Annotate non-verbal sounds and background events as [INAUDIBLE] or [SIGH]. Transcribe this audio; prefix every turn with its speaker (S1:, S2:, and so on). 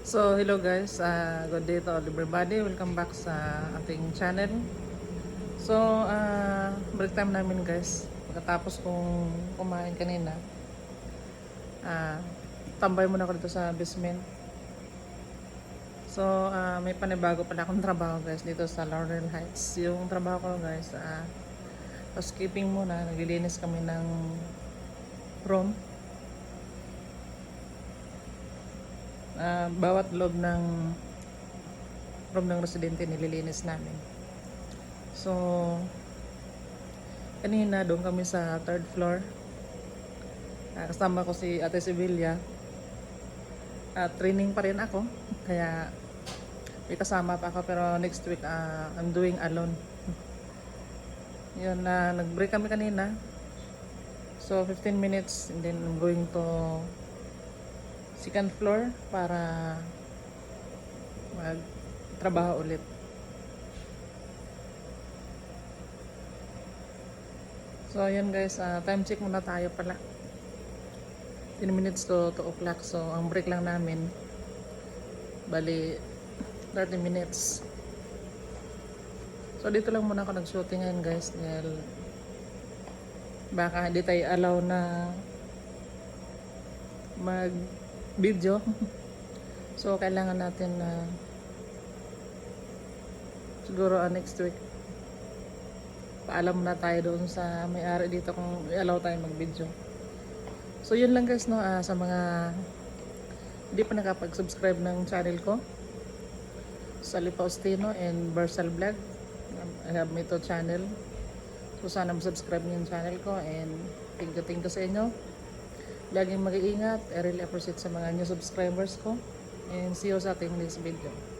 S1: So, hello guys. Uh, good day to everybody. Welcome back sa ating channel. So, uh, break time namin guys. Pagkatapos kong kumain kanina, uh, tambay muna ako dito sa basement. So, uh, may panibago pala akong [LAUGHS] trabaho guys dito sa Laurel Heights. Yung trabaho ko guys, uh, housekeeping muna. Naglilinis kami ng room. Ah, bawat loob ng room ng residente nililinis namin. So, kanina doon kami sa third floor. Ah, kasama ko si Ate Sevilla. Ah, training pa rin ako. Kaya may kasama pa ako pero next week ah, I'm doing alone. [LAUGHS] Yun na nag-break kami kanina. So 15 minutes and then I'm going to second floor para magtrabaho ulit. So, ayan guys, ah, time check muna tayo pala. 10 minutes to 2 o'clock. So, ang break lang namin, bali, 30 minutes. So, dito lang muna ako nag-shooting ngayon guys dahil baka hindi tayo allow na mag video. so, kailangan natin na siguro uh, next week paalam na tayo doon sa may-ari dito kung i-allow tayo mag-video. So, yun lang guys, no, ah, sa mga hindi pa nakapag-subscribe ng channel ko, Sally Faustino and Versal Vlog. I have my channel. So, sana mag-subscribe niyo yung channel ko and thank you, thank you sa inyo. Laging mag-iingat. I really appreciate sa mga new subscribers ko. And see you sa ating next video.